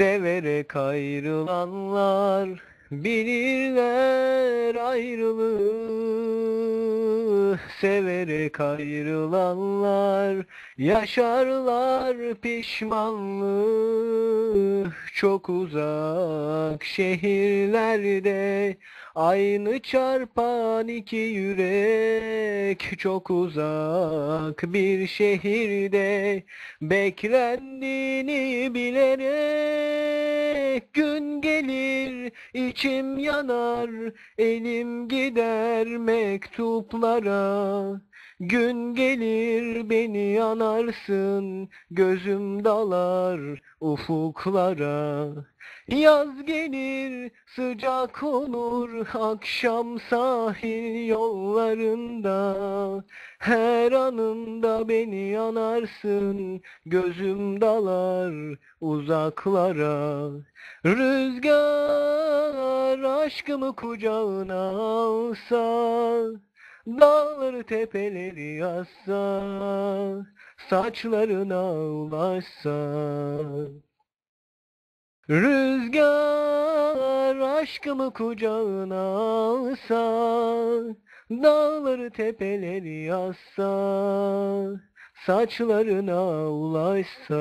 Severek ayrılanlar bilirler ayrılığı. Severek ayrılanlar yaşarlar pişmanlığı. Çok uzak şehirlerde aynı çarpan iki yürek. Çok uzak bir şehirde Beklendiğini bilerek içim yanar elim gider mektuplara. Gün gelir beni yanarsın gözüm dalar ufuklara. Yaz gelir sıcak olur akşam sahil yollarında. Her anında beni yanarsın gözüm dalar uzaklara. Rüzgar aşkımı kucağına alsa Dağları tepeleri yazsa Saçlarına ulaşsa. Rüzgar aşkımı kucağına alsa Dağları tepeleri yazsa Saçlarına ulaşsa